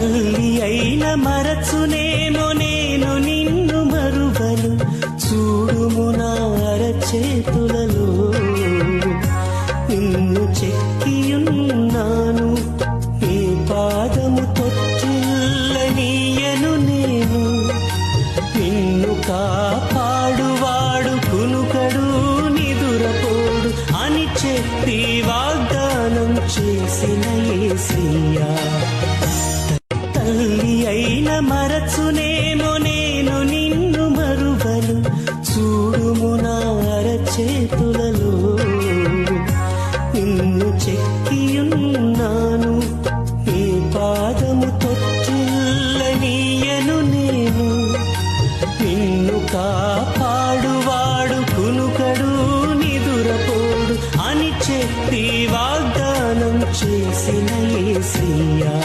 తల్లి అయిన మరచు నేను నిన్ను మరువను. చూడుము నా చేతులలో నిన్ను చెక్కియున్నాను. నీ పాదము తొట్టిల్లనీయను నేను. నిన్ను కాపాడువాడు కునుకడు నిదురపోడు అని చెప్పి వాగ్దానం చేసిన ఏసయ్యా తల్లి అయిన మరచునేమో నేను నిన్ను మరువను. చూడుము నా చేతులలో నిన్ను చెక్కియున్నాను. ఏ పాదము తొట్టిల్లనీయను నేను. నిన్ను కాపాడువాడు కునుకడు నిదురపోడు అని చెప్పి వాగ్దానం చేసిన ఏసియా